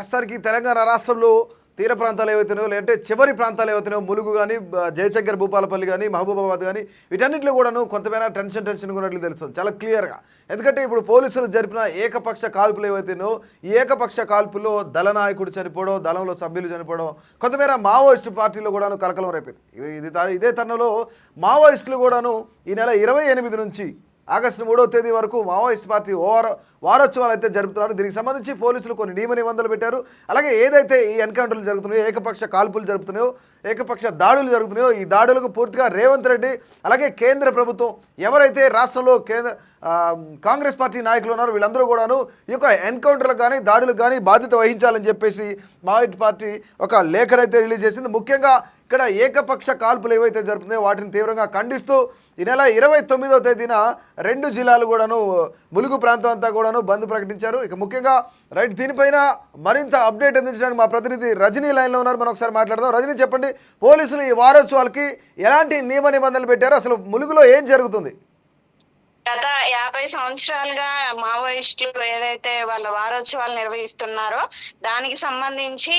ప్రస్తుతానికి తెలంగాణ రాష్ట్రంలో తీర ప్రాంతాలు ఏవైతున్నాయో లేదంటే చివరి ప్రాంతాలు ఏవైతున్నాయో ములుగు కానీ జయశంకర్ భూపాలపల్లి కానీ మహబూబాబాద్ కానీ వీటన్నింటిలో కూడాను కొంతమేర టెన్షన్ టెన్షన్ ఉన్నట్లు తెలుస్తుంది. చాలా క్లియర్గా. ఎందుకంటే ఇప్పుడు పోలీసులు జరిపిన ఏకపక్ష కాల్పులు ఏవైతేనో ఈ ఏకపక్ష కాల్పుల్లో దళ నాయకుడు చనిపోవడం దళంలో సభ్యులు చనిపోవడం కొంతమేర మావోయిస్టు పార్టీలో కూడాను కలకలం రేపింది. ఇది- ఇదే తరుణంలో మావోయిస్టులు కూడాను ఈ నెల ఇరవై ఎనిమిది నుంచి ఆగస్టు మూడవ తేదీ వరకు మావోయిస్ట్ పార్టీ ఓవర్ వారోత్సవాలు అయితే జరుపుతున్నారు. దీనికి సంబంధించి పోలీసులు కొన్ని నియమ నిబంధనలు పెట్టారు. అలాగే ఏదైతే ఈ ఎన్కౌంటర్లు జరుగుతున్నాయో ఏకపక్ష కాల్పులు జరుపుతున్నాయో ఏకపక్ష దాడులు జరుగుతున్నాయో ఈ దాడులకు పూర్తిగా రేవంత్ రెడ్డి అలాగే కేంద్ర ప్రభుత్వం ఎవరైతే రాష్ట్రంలో కేంద్ర కాంగ్రెస్ పార్టీ నాయకులు ఉన్నారో వీళ్ళందరూ కూడాను ఈ యొక్క ఎన్కౌంటర్లకు కానీ దాడులకు కానీ బాధ్యత వహించాలని చెప్పేసి మావోయిస్ట్ పార్టీ ఒక లేఖనైతే రిలీజ్ చేసింది. ముఖ్యంగా ఇక్కడ ఏకపక్ష కాల్పులు ఏవైతే జరుపుతున్నాయో వాటిని తీవ్రంగా ఖండిస్తూ ఈ నెల ఇరవై తొమ్మిదో తేదీన రెండు జిల్లాలు కూడాను ములుగు ప్రాంతం అంతా కూడాను బంద్ ప్రకటించారు. ఇక ముఖ్యంగా రైట్ దీనిపైన మరింత అప్డేట్ అందించడానికి మా ప్రతినిధి రజనీ లైన్లో ఉన్నారు. మనం ఒకసారి మాట్లాడదాం. రజనీ చెప్పండి పోలీసులు ఈ వారోత్సవాలకి ఎలాంటి నియమ నిబంధనలు పెట్టారు? అసలు ములుగులో ఏం జరుగుతుంది? గత యాభై సంవత్సరాలుగా మావోయిస్టులు ఏదైతే వాళ్ళ వారోత్సవాలు నిర్వహిస్తున్నారో దానికి సంబంధించి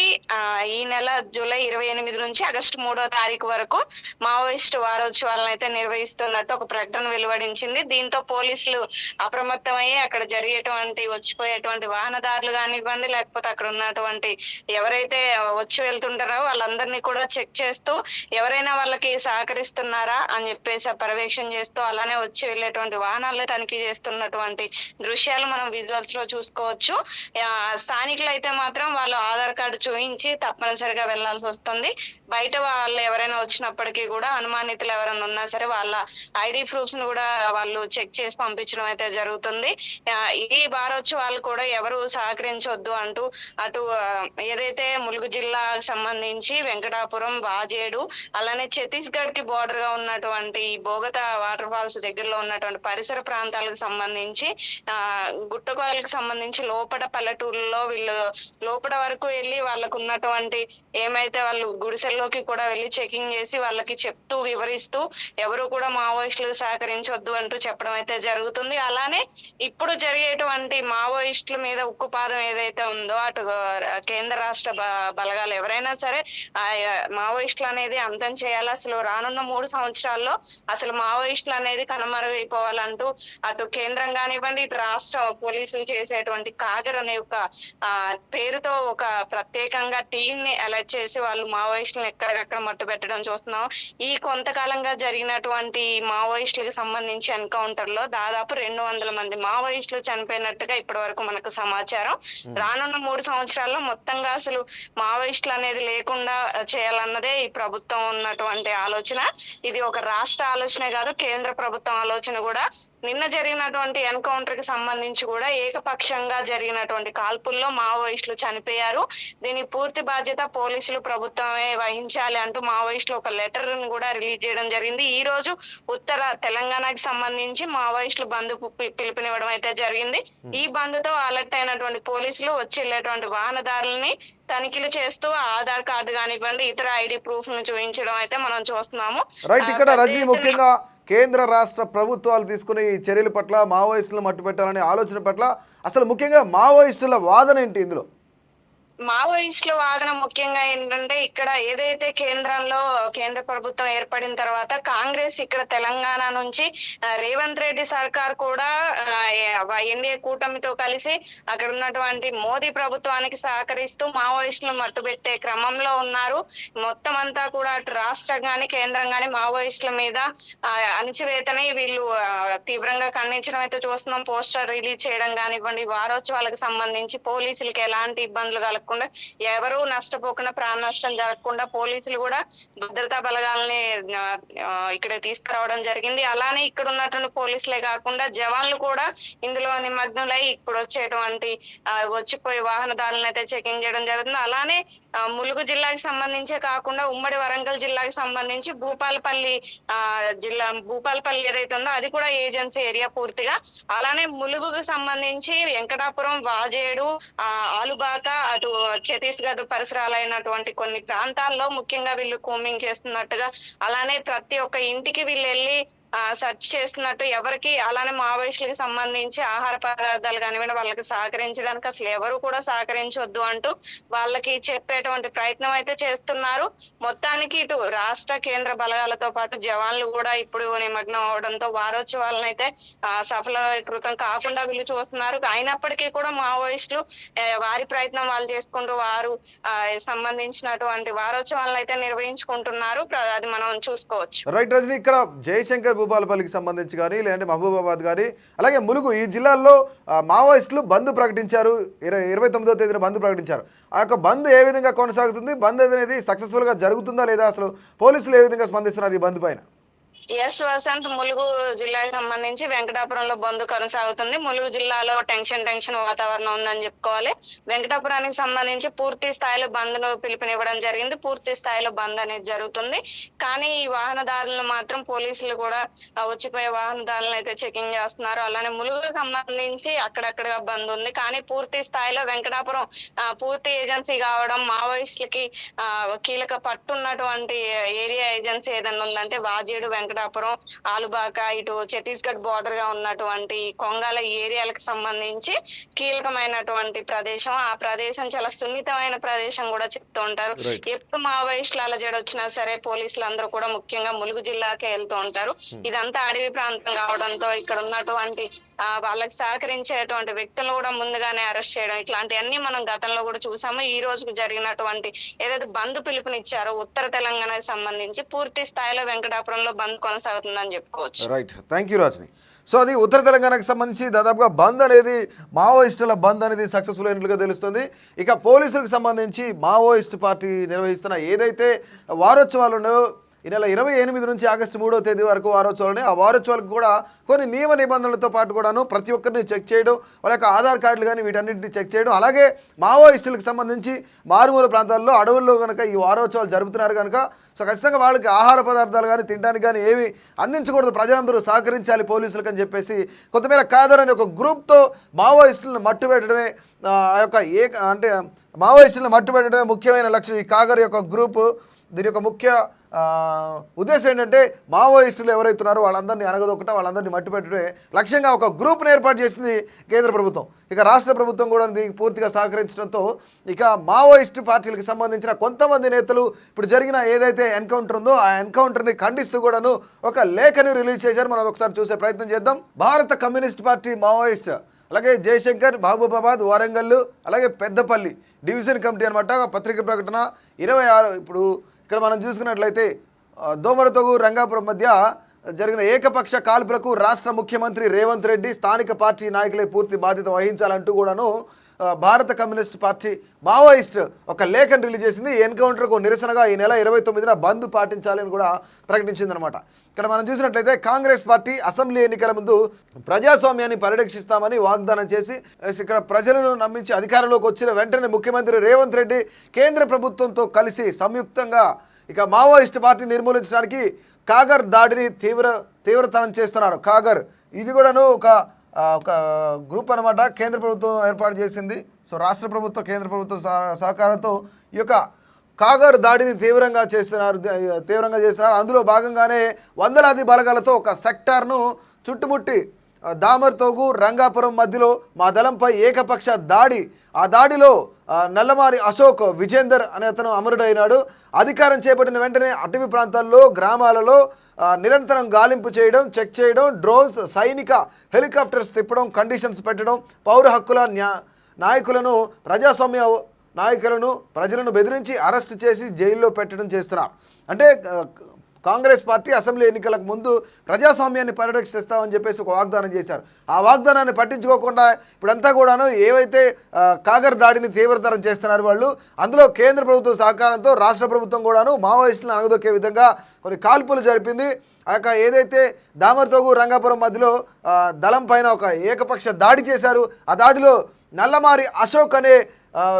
ఈ నెల జూలై ఇరవై ఎనిమిది నుంచి ఆగస్టు మూడో తారీఖు వరకు మావోయిస్టు వారోత్సవాలను అయితే నిర్వహిస్తున్నట్టు ఒక ప్రకటన వెలువడించింది. దీంతో పోలీసులు అప్రమత్తమయ్యి అక్కడ జరిగేటువంటి వచ్చిపోయేటువంటి వాహనదారులు కానివ్వండి లేకపోతే అక్కడ ఉన్నటువంటి ఎవరైతే వచ్చి వెళ్తుంటారో వాళ్ళందరినీ కూడా చెక్ చేస్తూ ఎవరైనా వాళ్ళకి సహకరిస్తున్నారా అని చెప్పేసి పర్యవేక్షణ చేస్తూ అలానే వచ్చి వెళ్ళేటువంటి వాహనాల్లో తనిఖీ చేస్తున్నటువంటి దృశ్యాలు మనం విజువల్స్లో చూసుకోవచ్చు. స్థానికులు అయితే మాత్రం వాళ్ళు ఆధార్ కార్డు చూపించి తప్పనిసరిగా వెళ్ళాల్సి వస్తుంది. బయట వాళ్ళు ఎవరైనా వచ్చినప్పటికీ కూడా అనుమానితులు ఎవరైనా ఉన్నా సరే వాళ్ళ ఐడి ప్రూఫ్స్ను కూడా వాళ్ళు చెక్ చేసి పంపించడం అయితే జరుగుతుంది. ఈ ఈ వాళ్ళు కూడా ఎవరు సహకరించొద్దు అంటూ అటు ఏదైతే ములుగు జిల్లాకు సంబంధించి వెంకటాపురం వాజేడు అలానే ఛత్తీస్గఢ్కి బోర్డర్గా ఉన్నటువంటి ఈ బోగత వాటర్ ఫాల్స్ దగ్గరలో ఉన్నటువంటి పరిసర ప్రాంతాలకు సంబంధించి ఆ గుట్టకోయలకు సంబంధించి లోపల పల్లెటూరులో వీళ్ళు లోపల వరకు వెళ్ళి వాళ్ళకు ఉన్నటువంటి ఏమైతే వాళ్ళు గుడిసెల్లోకి కూడా వెళ్ళి చెకింగ్ చేసి వాళ్ళకి చెప్తూ వివరిస్తూ ఎవరు కూడా మావోయిస్టులకు సహకరించొద్దు అంటూ చెప్పడం అయితే జరుగుతుంది. అలానే ఇప్పుడు జరిగేటువంటి మావోయిస్టుల మీద ఉక్కుపాదం ఏదైతే ఉందో అటు కేంద్ర రాష్ట్ర బలగాలు ఎవరైనా సరే ఆ మావోయిస్టులు అనేది అంతం చేయాలి. అసలు రానున్న మూడు సంవత్సరాల్లో అసలు మావోయిస్టులు అనేది కనుమరుగైపోవాలని అటు కేంద్రం కానివ్వండి ఇటు రాష్ట్ర పోలీసులు చేసేటువంటి కాగర్ అనే ఒక ఆ పేరుతో ఒక ప్రత్యేకంగా టీం ని అలర్ట్ చేసి వాళ్ళు మావోయిస్టులను ఎక్కడికక్కడ మట్టు పెట్టడం చూస్తున్నాం. ఈ కొంతకాలంగా జరిగినటువంటి మావోయిస్టులకు సంబంధించి ఎన్కౌంటర్లో దాదాపు రెండు వందల మంది మావోయిస్టులు చనిపోయినట్టుగా ఇప్పటి వరకు మనకు సమాచారం. రానున్న మూడు సంవత్సరాల్లో మొత్తంగా అసలు మావోయిస్టులు అనేది లేకుండా చేయాలన్నదే ఈ ప్రభుత్వం ఉన్నటువంటి ఆలోచన. ఇది ఒక రాష్ట్ర ఆలోచనే కాదు కేంద్ర ప్రభుత్వం ఆలోచన కూడా. నిన్న జరిగినటువంటి ఎన్కౌంటర్కి సంబంధించి కూడా ఏకపక్షంగా జరిగినటువంటి కాల్పుల్లో మావోయిస్టులు చనిపోయారు. దీని పూర్తి బాధ్యత పోలీసులు ప్రభుత్వమే వహించాలి అంటూ మావోయిస్టులు ఒక లెటర్ని కూడా రిలీజ్ చేయడం జరిగింది. ఈ రోజు ఉత్తర తెలంగాణకి సంబంధించి మావోయిస్టులు బంద్ పిలుపునివ్వడం అయితే జరిగింది. ఈ బంద్తో అలర్ట్ అయినటువంటి పోలీసులు వచ్చి వెళ్ళేటువంటి వాహనదారులని తనిఖీలు చేస్తూ ఆధార్ కార్డు కానివ్వండి ఇతర ఐడి ప్రూఫ్ను చూపించడం అయితే మనం చూస్తున్నాము. రైట్ ఆ, ఇక్కడ పెద్ద రజనీ ఎత్తున- ముఖ్యంగా కేంద్ర రాష్ట్ర ప్రభుత్వాలు తీసుకునే ఈ చర్యల పట్ల మావోయిస్టులను మట్టు పెట్టాలనే ఆలోచన పట్ల అసలు ముఖ్యంగా మావోయిస్టుల వాదన ఏంటి ఇందులో? మావోయిస్టుల వాదన ముఖ్యంగా ఏంటంటే ఇక్కడ ఏదైతే కేంద్రంలో కేంద్ర ప్రభుత్వం ఏర్పడిన తర్వాత కాంగ్రెస్ ఇక్కడ తెలంగాణ నుంచి రేవంత్ రెడ్డి సర్కార్ కూడా ఎన్డీఏ కూటమితో కలిసి అక్కడ ఉన్నటువంటి మోదీ ప్రభుత్వానికి సహకరిస్తూ మావోయిస్టులను మట్టుబెట్టే క్రమంలో ఉన్నారు. మొత్తం అంతా కూడా అటు రాష్ట్రం గాని కేంద్రం గాని మావోయిస్టుల మీద ఆ, అణిచివేతని వీళ్ళు తీవ్రంగా ఖండించడం అయితే చూస్తున్నాం. పోస్టర్ రిలీజ్ చేయడం కానివ్వండి వారోత్సవాలకు సంబంధించి పోలీసులకి ఎలాంటి ఇబ్బందులు జరగకుండా ఎవరు నష్టపోకుండా ప్రాణ నష్టం జరగకుండా పోలీసులు కూడా భద్రతా బలగాలని ఇక్కడ తీసుకురావడం జరిగింది. అలానే ఇక్కడ ఉన్నటువంటి పోలీసులే కాకుండా జవాన్లు కూడా ఇందులో నిమగ్నులై ఇప్పుడు వచ్చేటువంటి వచ్చిపోయే వాహనదారులను అయితే చెకింగ్ చేయడం జరుగుతుంది. అలానే ములుగు జిల్లాకి సంబంధించే కాకుండా ఉమ్మడి వరంగల్ జిల్లాకి సంబంధించి భూపాలపల్లి ఆ జిల్లా భూపాలపల్లి ఏదైతే ఉందో అది కూడా ఏజెన్సీ ఏరియా పూర్తిగా. అలానే ములుగుకు సంబంధించి వెంకటాపురం వాజేడు ఆ ఆలుబాక అటు ఛత్తీస్గఢ్ పరిసరాలైనటువంటి కొన్ని ప్రాంతాల్లో ముఖ్యంగా వీళ్ళు కూమింగ్ చేస్తున్నట్టుగా అలానే ప్రతి ఒక్క ఇంటికి వీళ్ళు వెళ్ళి సెర్చ్ చేస్తున్నట్టు ఎవరికి అలానే మావోయిస్టులకు సంబంధించి ఆహార పదార్థాలు కానివ్వండి వాళ్ళకి సహకరించడానికి అసలు ఎవరు కూడా సహకరించొద్దు అంటూ వాళ్ళకి చెప్పేటువంటి ప్రయత్నం అయితే చేస్తున్నారు. మొత్తానికి ఇటు రాష్ట్ర కేంద్ర బలగాలతో పాటు జవాన్లు కూడా ఇప్పుడు నిమగ్నం అవడంతో వారోత్సవాలను అయితే ఆ, సఫలీకృతం కాకుండా వీళ్ళు చూస్తున్నారు. అయినప్పటికీ కూడా మావోయిస్టులు వారి ప్రయత్నం వాళ్ళు చేసుకుంటూ వారు ఆ, సంబంధించినటువంటి వారోత్సవాలను అయితే నిర్వహించుకుంటున్నారు. అది మనం చూసుకోవచ్చు. రైట్ రజనీ ఇక్కడ జయశంకర్ మహబూబాలపల్లికి సంబంధించి కానీ లేదంటే మహబూబాబాద్ కానీ అలాగే ములుగు ఈ జిల్లాల్లో మావోయిస్టులు బంద్ ప్రకటించారు. ఇరవై ఇరవై తొమ్మిదో తేదీన బంద్ ప్రకటించారు. ఆ యొక్క బంద్ ఏ విధంగా కొనసాగుతుంది? బంద్ అనేది సక్సెస్ఫుల్గా జరుగుతుందా లేదా? అసలు పోలీసులు ఏ విధంగా స్పందిస్తున్నారు ఈ బంద్ పైన? ఎస్ వసంత్ ములుగు జిల్లాకి సంబంధించి వెంకటాపురంలో బంద్ కొనసాగుతుంది. ములుగు జిల్లాలో టెన్షన్ టెన్షన్ వాతావరణం ఉందని చెప్పుకోవాలి. వెంకటాపురానికి సంబంధించి పూర్తి స్థాయిలో బంద్ను పిలుపునివ్వడం జరిగింది. పూర్తి స్థాయిలో బంద్ అనేది జరుగుతుంది. కానీ ఈ వాహనదారులను మాత్రం పోలీసులు కూడా వచ్చిపోయే వాహనదారులను అయితే చెకింగ్ చేస్తున్నారు. అలానే ములుగు సంబంధించి అక్కడక్కడ బంద్ ఉంది. కానీ పూర్తి స్థాయిలో వెంకటాపురం ఆ, పూర్తి ఏజెన్సీ కావడం మావోయిస్టులకి ఆ, కీలక పట్టున్నటువంటి ఏరియా ఏజెన్సీ ఏదైనా ఉందంటే వాజేడు వెంకట వెంకటాపురం ఆలుబాక ఇటు ఛత్తీస్గఢ్ బార్డర్గా ఉన్నటువంటి కొంగాల ఏరియాలకు సంబంధించి కీలకమైనటువంటి ప్రదేశం. ఆ ప్రదేశం చాలా సున్నితమైన ప్రదేశం కూడా చెప్తూ ఉంటారు. ఎప్పుడు మావోయిస్టులు అలజడి వచ్చినా సరే పోలీసులు అందరూ కూడా ముఖ్యంగా ములుగు జిల్లాకే వెళ్తూ ఉంటారు. ఇదంతా అడవి ప్రాంతం కావడంతో ఇక్కడ ఉన్నటువంటి వాళ్ళకి సహకరించేటువంటి వ్యక్తులను కూడా ముందుగానే అరెస్ట్ చేయడం ఇట్లాంటివన్నీ మనం గతంలో కూడా చూసాము. ఈ రోజుకు జరిగినటువంటి ఏదైతే బంద్ పిలుపునిచ్చారో ఉత్తర తెలంగాణకు సంబంధించి పూర్తి స్థాయిలో వెంకటాపురంలో బంద్ కొనసాగుతుందని చెప్పుకోవచ్చు. Right. Thank you Rajani so అది ఉత్తర తెలంగాణకు సంబంధించి దాదాపుగా బంద్ అనేది మావోయిస్టుల బంద్ అనేది సక్సెస్ఫుల్ అయినట్లుగా తెలుస్తుంది. ఇక పోలీసులకు సంబంధించి మావోయిస్ట్ పార్టీ నిర్వహిస్తున్న ఏదైతే వారోత్సవాలు ఉన్నాయో ఈ నెల ఇరవై ఎనిమిది నుంచి ఆగస్టు మూడో తేదీ వరకు వారోత్సవాలని ఆ వారోత్సవాలకు కూడా కొన్ని నియమ నిబంధనలతో పాటు కూడాను ప్రతి ఒక్కరిని చెక్ చేయడం వాళ్ళ యొక్క ఆధార్ కార్డులు కానీ వీటన్నింటిని చెక్ చేయడం అలాగే మావోయిస్టులకు సంబంధించి మారుమూల ప్రాంతాల్లో అడవుల్లో కనుక ఈ వారోత్సవాలు జరుపుతున్నారు కనుక సో ఖచ్చితంగా వాళ్ళకి ఆహార పదార్థాలు కానీ తినడానికి కానీ ఏవి అందించకూడదు ప్రజలందరూ సహకరించాలి పోలీసులకు అని చెప్పేసి కొంతమేర కాదర్ అనే ఒక గ్రూప్తో మావోయిస్టులను మట్టుపెట్టడమే ఆ ఆ యొక్క ఏ అంటే మావోయిస్టులను మట్టుపెట్టడమే ముఖ్యమైన లక్ష్యం. ఈ కాగర్ యొక్క గ్రూపు దీని యొక్క ముఖ్య ఉద్దేశం ఏంటంటే మావోయిస్టులు ఎవరైతే ఉన్నారో వాళ్ళందరినీ అనగదొక్కట వాళ్ళందరినీ మట్టుపెట్టడమే లక్ష్యంగా ఒక గ్రూప్ను ఏర్పాటు చేసింది కేంద్ర ప్రభుత్వం. ఇక రాష్ట్ర ప్రభుత్వం కూడా దీనికి పూర్తిగా సహకరించడంతో ఇక మావోయిస్ట్ పార్టీలకు సంబంధించిన కొంతమంది నేతలు ఇప్పుడు జరిగిన ఏదైతే ఎన్కౌంటర్ ఉందో ఆ ఎన్కౌంటర్ని ఖండిస్తూ కూడాను ఒక లేఖని రిలీజ్ చేశారు. మనం ఒకసారి చూసే ప్రయత్నం చేద్దాం. భారత కమ్యూనిస్ట్ పార్టీ మావోయిస్ట్ అలాగే జయశంకర్ మహబూబాబాద్ వరంగల్ అలాగే పెద్దపల్లి డివిజన్ కమిటీ అనమాట పత్రిక ప్రకటన ఇరవై ఆరు ఇప్పుడు ఇక్కడ మనం చూసుకున్నట్లయితే ఆ, దోమరతోగు రంగాపురం మధ్య జరిగిన ఏకపక్ష కాల్పులకు రాష్ట్ర ముఖ్యమంత్రి రేవంత్ రెడ్డి స్థానిక పార్టీ నాయకులే పూర్తి బాధ్యత వహించాలంటూ కూడాను భారత కమ్యూనిస్ట్ పార్టీ మావోయిస్ట్ ఒక లేఖను రిలీజ్ చేసింది. ఎన్కౌంటర్కు నిరసనగా ఈ నెల ఇరవై తొమ్మిదిన బంద్ పాటించాలని కూడా ప్రకటించిందనమాట ఇక్కడ మనం చూసినట్లయితే కాంగ్రెస్ పార్టీ అసెంబ్లీ ఎన్నికల ముందు ప్రజాస్వామ్యాన్ని పరిరక్షిస్తామని వాగ్దానం చేసి ఇక్కడ ప్రజలను నమ్మించి అధికారంలోకి వచ్చిన వెంటనే ముఖ్యమంత్రి రేవంత్ రెడ్డి కేంద్ర ప్రభుత్వంతో కలిసి సంయుక్తంగా ఇక మావోయిస్ట్ పార్టీ నిర్మూలించడానికి కాగర్ దాడిని తీవ్ర తీవ్రతరం చేస్తున్నారు. కాగర్ ఇది కూడాను ఒక ఒక గ్రూప్ అనమాట కేంద్ర ప్రభుత్వం ఏర్పాటు చేసింది. సో రాష్ట్ర ప్రభుత్వం కేంద్ర ప్రభుత్వం సహ- సహకారంతో ఈ యొక్క కాగర్ దాడిని తీవ్రంగా చేస్తున్నారు తీవ్రంగా చేస్తున్నారు. అందులో భాగంగానే వందలాది బలగాలతో ఒక సెక్టార్ను చుట్టుముట్టి దామర్తోగు రంగాపురం మధ్యలో మా దళంపై ఏకపక్ష దాడి. ఆ దాడిలో నల్లమారి అశోక్ విజేందర్ అనే అతను అమరుడైనాడు. అధికారం చేపట్టిన వెంటనే అటవీ ప్రాంతాల్లో గ్రామాలలో నిరంతరం గాలింపు చేయడం చెక్ చేయడం డ్రోన్స్ సైనిక హెలికాప్టర్స్ తిప్పడం కండిషన్స్ పెట్టడం పౌర హక్కుల న్యా నాయకులను ప్రజాస్వామ్య నాయకులను ప్రజలను బెదిరించి అరెస్ట్ చేసి జైల్లో పెట్టడం చేస్తున్నారు. అంటే కాంగ్రెస్ పార్టీ అసెంబ్లీ ఎన్నికలకు ముందు ప్రజాస్వామ్యాన్ని పరిరక్షిస్తామని చెప్పేసి ఒక వాగ్దానం చేశారు. ఆ వాగ్దానాన్ని పట్టించుకోకుండా ఇప్పుడంతా కూడాను ఏవైతే కాగర్ దాడిని తీవ్రతరం చేస్తున్నారు వాళ్ళు అందులో కేంద్ర ప్రభుత్వం సహకారంతో రాష్ట్ర ప్రభుత్వం కూడాను మావోయిస్టులను అనగదొక్కే విధంగా కొన్ని కాల్పులు జరిపింది. ఆ యొక్క ఏదైతే దామర్తోగు రంగాపురం మధ్యలో దళం పైన ఒక ఏకపక్ష దాడి చేశారు ఆ దాడిలో నల్లమారి అశోక్ అనే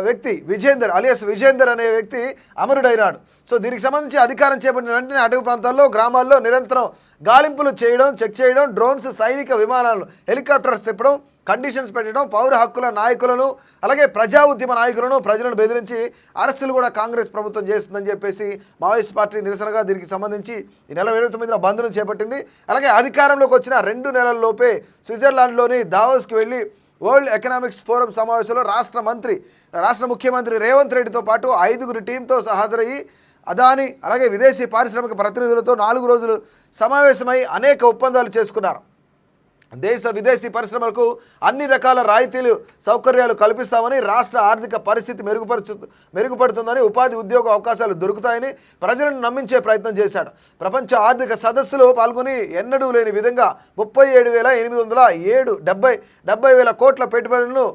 వ్యక్తి విజేందర్ అలియస్ విజేందర్ అనే వ్యక్తి అమరుడైనాడు. సో దీనికి సంబంధించి అధికారం చేపట్టిన వెంటనే అటవీ ప్రాంతాల్లో గ్రామాల్లో నిరంతరం గాలింపులు చేయడం చెక్ చేయడం డ్రోన్స్ సైనిక విమానాలు హెలికాప్టర్స్ తిప్పడం కండిషన్స్ పెట్టడం పౌర హక్కుల నాయకులను అలాగే ప్రజా ఉద్యమ నాయకులను ప్రజలను బెదిరించి అరెస్టులు కూడా కాంగ్రెస్ ప్రభుత్వం చేస్తుందని చెప్పేసి మావోయిస్ట్ పార్టీ నిరసనగా దీనికి సంబంధించి ఈ నెల ఇరవై తొమ్మిదిన బంద్ను చేపట్టింది. అలాగే అధికారంలోకి వచ్చిన రెండు నెలల్లోపే స్విట్జర్లాండ్లోని దావోస్కి వెళ్ళి వరల్డ్ ఎకనామిక్స్ ఫోరం సమావేశంలో రాష్ట్ర మంత్రి రాష్ట్ర ముఖ్యమంత్రి రేవంత్ రెడ్డితో పాటు ఐదుగురు టీంతో హాజరయ్యి అదాని అలాగే విదేశీ పారిశ్రామిక ప్రతినిధులతో నాలుగు రోజులు సమావేశమై అనేక ఒప్పందాలు చేసుకున్నారు. దేశ విదేశీ పరిశ్రమలకు అన్ని రకాల రాయితీలు సౌకర్యాలు కల్పిస్తామని రాష్ట్ర ఆర్థిక పరిస్థితి మెరుగుపరచు మెరుగుపడుతుందని ఉపాధి ఉద్యోగ అవకాశాలు దొరుకుతాయని ప్రజలను నమ్మించే ప్రయత్నం చేశాడు. ప్రపంచ ఆర్థిక సదస్సులో పాల్గొని ఎన్నడూ లేని విధంగా ముప్పై ఏడు వేల ఎనిమిది వందల ఏడు డెబ్బై డెబ్బై వేల కోట్ల పెట్టుబడులను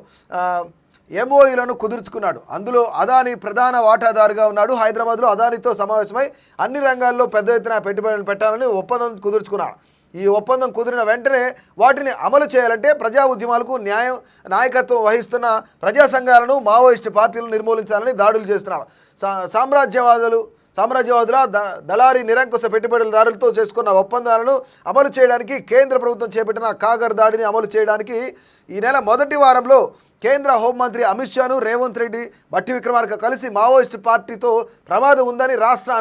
ఎంఓఈలను కుదుర్చుకున్నాడు. అందులో అదాని ప్రధాన వాటాదారుగా ఉన్నాడు. హైదరాబాద్లో అదానితో సమావేశమై అన్ని రంగాల్లో పెద్ద ఎత్తున పెట్టుబడులు పెట్టాలని ఒప్పందం కుదుర్చుకున్నాడు. ఈ ఒప్పందం కుదిరిన వెంటనే వాటిని అమలు చేయాలంటే ప్రజా ఉద్యమాలకు న్యాయం నాయకత్వం వహిస్తున్న ప్రజా సంఘాలను మావోయిస్టు పార్టీలు నిర్మూలించాలని దాడులు చేస్తున్నారు. సా సామ్రాజ్యవాదులు సామ్రాజ్యవాదుల ద దళారీ నిరంకుశ పెట్టుబడులదారులతో చేసుకున్న ఒప్పందాలను అమలు చేయడానికి కేంద్ర ప్రభుత్వం చేపట్టిన కాగర్ దాడిని అమలు చేయడానికి ఈ నెల మొదటి వారంలో కేంద్ర హోంమంత్రి అమిత్ షాను రేవంత్ రెడ్డి బట్టి విక్రమార్క కలిసి మావోయిస్టు పార్టీతో ప్రమాదం ఉందని రాష్ట్ర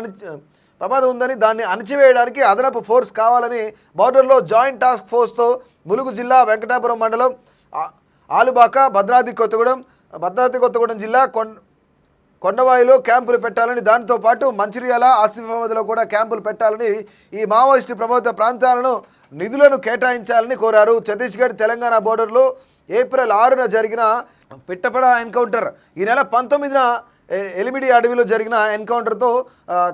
ప్రమాదం ఉందని దాన్ని అణచివేయడానికి అదనపు ఫోర్స్ కావాలని బార్డర్లో జాయింట్ టాస్క్ ఫోర్స్తో ములుగు జిల్లా వెంకటాపురం మండలం ఆలుబాక భద్రాద్రి కొత్తగూడెం భద్రాద్రి కొత్తగూడెం జిల్లా కొం కొండవాయిలో క్యాంపులు పెట్టాలని దానితో పాటు మంచిర్యాల ఆసిఫాబాద్లో కూడా క్యాంపులు పెట్టాలని ఈ మావోయిస్టు ప్రభావిత ప్రాంతాలను నిధులను కేటాయించాలని కోరారు. ఛత్తీస్గఢ్ తెలంగాణ బోర్డర్లో ఏప్రిల్ ఆరున జరిగిన పిట్టపడ ఎన్కౌంటర్ ఈ నెల పంతొమ్మిదిన ఎలిమిడి అడవిలో జరిగిన ఎన్కౌంటర్తో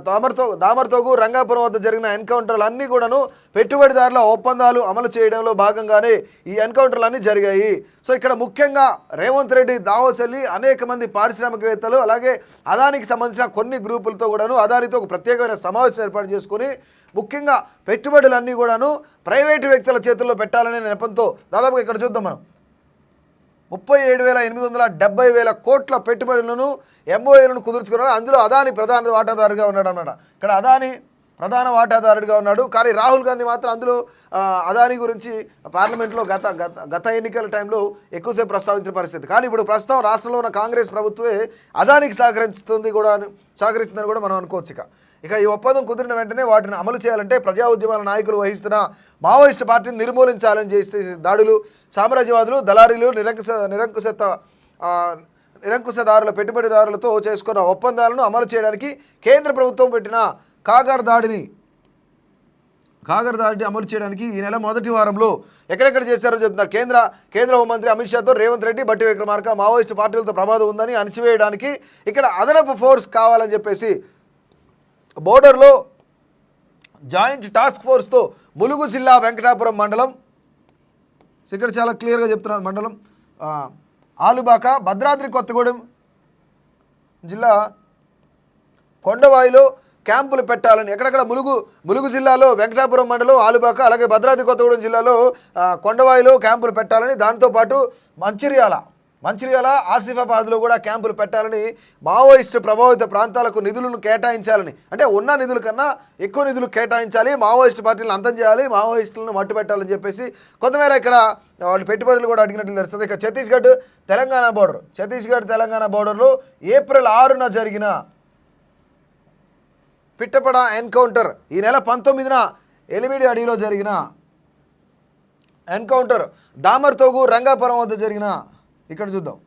దామర్తో దామర్తోగు రంగాపురం వద్ద జరిగిన ఎన్కౌంటర్లు అన్నీ కూడాను పెట్టుబడిదారుల ఒప్పందాలు అమలు చేయడంలో భాగంగానే ఈ ఎన్కౌంటర్లు అన్నీ జరిగాయి. సో ఇక్కడ ముఖ్యంగా రేవంత్ రెడ్డి దావోస్ వెళ్ళి అనేక మంది పారిశ్రామికవేత్తలు అలాగే అదానికి సంబంధించిన కొన్ని గ్రూపులతో కూడాను అదానితో ఒక ప్రత్యేకమైన సమావేశం ఏర్పాటు చేసుకుని ముఖ్యంగా పెట్టుబడులన్నీ కూడాను ప్రైవేటు వ్యక్తుల చేతుల్లో పెట్టాలనే నెపంతో దాదాపుగా ఇక్కడ చూద్దాం మనం. ముప్పై ఏడు వేల ఎనిమిది వందల డెబ్బై వేల కోట్ల పెట్టుబడులను ఎంఓఏలను కుదుర్చుకున్నారు అందులో అదాని ప్రధాన వాటాదారుగా ఉన్నాడు అన్నమాట ఇక్కడ అదాని ప్రధాన వాటాదారుడిగా ఉన్నాడు. కానీ రాహుల్ గాంధీ మాత్రం అందులో అదాని గురించి పార్లమెంట్లో గత గత గత ఎన్నికల టైంలో ఎక్కువసేపు ప్రస్తావించిన పరిస్థితి. కానీ ఇప్పుడు ప్రస్తుతం రాష్ట్రంలో ఉన్న కాంగ్రెస్ ప్రభుత్వమే అదానికి సహకరిస్తుంది కూడా సహకరిస్తుందని కూడా మనం అనుకోవచ్చు ఇక. ఇక ఈ ఒప్పందం కుదిరిన వెంటనే వాటిని అమలు చేయాలంటే ప్రజా ఉద్యమాల నాయకులు వహిస్తున్న మావోయిస్టు పార్టీని నిర్మూలించాలని చేసే దాడులు సామ్రాజ్యవాదులు దళారీలు నిరంకుశ నిరంకుశత నిరంకుశదారుల పెట్టుబడిదారులతో చేసుకున్న ఒప్పందాలను అమలు చేయడానికి కేంద్ర ప్రభుత్వం పెట్టిన కాగర్ దాడిని కాగర్ దాడిని అమలు చేయడానికి ఈ నెల మొదటి వారంలో ఎక్కడెక్కడ చేశారో చెప్తున్నారు. కేంద్ర కేంద్ర హోంమంత్రి అమిత్ షాతో రేవంత్ రెడ్డి బట్టి విక్రమార్క మావోయిస్టు పార్టీలతో ప్రమాదం ఉందని అణచివేయడానికి ఇక్కడ అదనపు ఫోర్స్ కావాలని చెప్పేసి బోర్డర్లో జాయింట్ టాస్క్ ఫోర్స్తో ములుగు జిల్లా వెంకటాపురం మండలం ఇక్కడ చాలా క్లియర్గా చెప్తున్నారు మండలం ఆలుబాక భద్రాద్రి కొత్తగూడెం జిల్లా కొండవాయిలో క్యాంపులు పెట్టాలని ఎక్కడెక్కడ ములుగు ములుగు జిల్లాలో వెంకటాపురం మండలం ఆలుబాక అలాగే భద్రాద్రి కొత్తగూడెం జిల్లాలో కొండవాయిలో క్యాంపులు పెట్టాలని దాంతోపాటు మంచిర్యాల మంచిర్యాల ఆసిఫాబాద్లో కూడా క్యాంపులు పెట్టాలని మావోయిస్టు ప్రభావిత ప్రాంతాలకు నిధులను కేటాయించాలని అంటే ఉన్న నిధుల కన్నా ఎక్కువ నిధులు కేటాయించాలి మావోయిస్టు పార్టీలను అంతం చేయాలి మావోయిస్టులను మట్టు పెట్టాలని చెప్పేసి కొంతమేర ఇక్కడ వాళ్ళు పెట్టుబడులు కూడా అడిగినట్లు తెలుస్తుంది. ఇక ఛత్తీస్గఢ్ తెలంగాణ బోర్డర్ ఛత్తీస్గఢ్ తెలంగాణ బోర్డర్లో ఏప్రిల్ ఆరున జరిగిన పిట్టపడ ఎన్కౌంటర్. ఈ నెల పంతొమ్మిదిన ఎలిమిడి అడవిలో జరిగిన ఎన్కౌంటర్. దామర్తోగు రంగాపురం వద్ద జరిగిన ఇక్కడ చూద్దాం.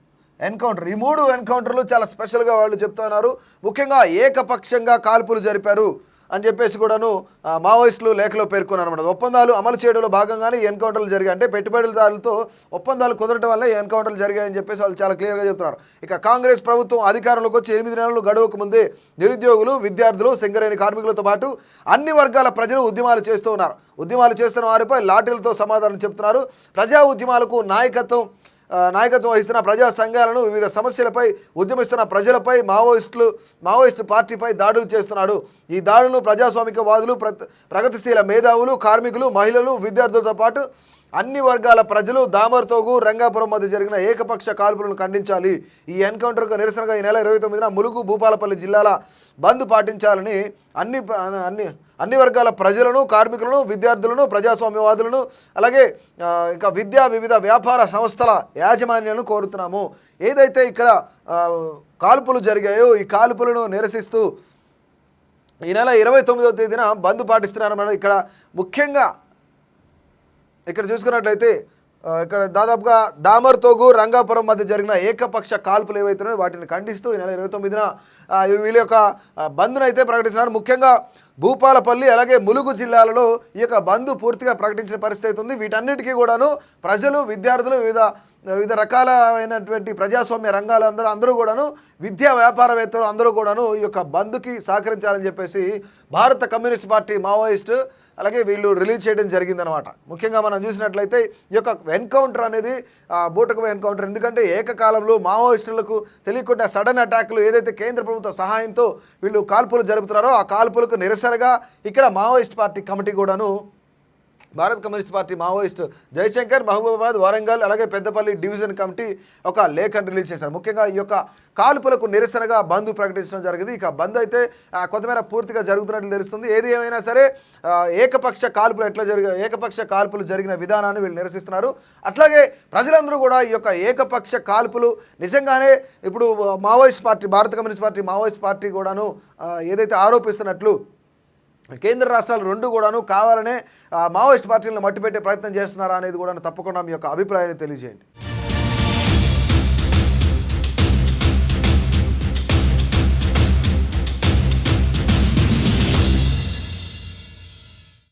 ఎన్కౌంటర్. ఈ మూడు ఎన్కౌంటర్లు చాలా స్పెషల్గా వాళ్ళు చెప్తున్నారు ముఖ్యంగా ఏకపక్షంగా కాల్పులు జరిపారు. అని చెప్పేసి కూడాను మావోయిస్టులు లేఖలో పేర్కొన్నారన్నమాట. ఒప్పందాలు అమలు చేయడంలో భాగంగానే ఈ ఎన్కౌంటర్లు జరిగాయి. అంటే పెట్టుబడిదారులతో ఒప్పందాలు కుదరటం వల్ల ఈ ఎన్కౌంటర్లు జరిగాయని చెప్పేసి వాళ్ళు చాలా క్లియర్గా చెప్తున్నారు. ఇక కాంగ్రెస్ ప్రభుత్వం అధికారంలోకి వచ్చి ఎనిమిది నెలలు గడువుకు ముందే నిరుద్యోగులు విద్యార్థులు సింగరేణి కార్మికులతో పాటు అన్ని వర్గాల ప్రజలు ఉద్యమాలు చేస్తూ ఉన్నారు. ఉద్యమాలు చేస్తున్న వారిపై లాఠీలతో సమాధానం చెప్తున్నారు. ప్రజా ఉద్యమాలకు నాయకత్వం నాయకత్వం వహిస్తున్న ప్రజా సంఘాలను వివిధ సమస్యలపై ఉద్యమిస్తున్న ప్రజలపై మావోయిస్టులు మావోయిస్టు పార్టీపై దాడులు చేస్తున్నాడు. ఈ దాడులను ప్రజాస్వామికవాదులు ప్ర ప్రగతిశీల మేధావులు కార్మికులు మహిళలు విద్యార్థులతో పాటు అన్ని వర్గాల ప్రజలు దామర్తోగు రంగాపురం మధ్య జరిగిన ఏకపక్ష కాల్పులను ఖండించాలి. ఈ ఎన్కౌంటర్కు నిరసనగా ఈ నెల ఇరవై తొమ్మిదిన ములుగు భూపాలపల్లి జిల్లాల బంద్ పాటించాలని అన్ని అన్ని అన్ని వర్గాల ప్రజలను కార్మికులను విద్యార్థులను ప్రజాస్వామ్యవాదులను అలాగే ఇక విద్యా వివిధ వ్యాపార సంస్థల యాజమాన్యాలను కోరుతున్నాము. ఏదైతే ఇక్కడ కాల్పులు జరిగాయో ఈ కాల్పులను నిరసిస్తూ ఈ నెల ఇరవై తొమ్మిదవ తేదీన బంద్ పాటిస్తున్నారన్నమాట ఇక్కడ ముఖ్యంగా ఇక్కడ చూసుకున్నట్లయితే ఇక్కడ దాదాపుగా దామర్తోగు రంగాపురం మధ్య జరిగిన ఏకపక్ష కాల్పులు ఏవైతున్నాయో వాటిని ఖండిస్తూ ఈ నెల ఇరవై తొమ్మిదిన వీళ్ళ యొక్క బంద్ను అయితే ప్రకటిస్తున్నారు. ముఖ్యంగా భూపాలపల్లి అలాగే ములుగు జిల్లాలలో ఈ యొక్క బంద్ పూర్తిగా ప్రకటించిన పరిస్థితి అయితే ఉంది. వీటన్నిటికీ కూడాను ప్రజలు విద్యార్థులు వివిధ వివిధ రకాలైనటువంటి ప్రజాస్వామ్య రంగాలు అందరూ అందరూ కూడాను విద్యా వ్యాపారవేత్తలు అందరూ కూడాను ఈ యొక్క బంద్కి సహకరించాలని చెప్పేసి భారత కమ్యూనిస్ట్ పార్టీ మావోయిస్ట్ అలాగే వీళ్ళు రిలీజ్ చేయడం జరిగిందనమాట ముఖ్యంగా మనం చూసినట్లయితే ఈ యొక్క ఎన్కౌంటర్ అనేది బూటకు ఎన్కౌంటర్. ఎందుకంటే ఏకకాలంలో మావోయిస్టులకు తెలియకుండా సడన్ అటాక్లు ఏదైతే కేంద్ర ప్రభుత్వ సహాయంతో వీళ్ళు కాల్పులు జరుపుతున్నారో ఆ కాల్పులకు నిరసనగా ఇక్కడ మావోయిస్ట్ పార్టీ కమిటీ కూడాను Bharat communist party Maoist Jayashankar Mahabubabad Warangal అలాగే పెద్దపల్లి డివిజన్ కమిటీ ఒక లేఖను రిలీజ్ చేశారు. ముఖ్యంగా ఈ యొక్క కాల్పులకు నిరసనగా బంద్ ప్రకటించడం జరిగింది. ఇక బంద్ అయితే కొంతమేర పూర్తిగా జరుగుతున్నట్లు తెలుస్తుంది. ఏది ఏమైనా సరే ఏకపక్ష కాల్పులు ఎట్లా జరిగి ఏకపక్ష కాల్పులు జరిగిన విధానాన్ని వీళ్ళు నిరసిస్తున్నారు. అట్లాగే ప్రజలందరూ కూడా ఈ యొక్క ఏకపక్ష కాల్పులు నిజంగానే ఇప్పుడు Maoist party Bharata communist party Maoist party కూడాను ఏదైతే ఆరోపిస్తున్నట్లు కేంద్ర రాష్ట్రాలు రెండు కూడాను కావాలనే ఆ, మావోయిస్ట్ పార్టీలను మట్టిపెట్టే ప్రయత్నం చేస్తున్నారా అనేది కూడా తప్పకుండా మీ యొక్క అభిప్రాయాన్ని తెలియజేయండి.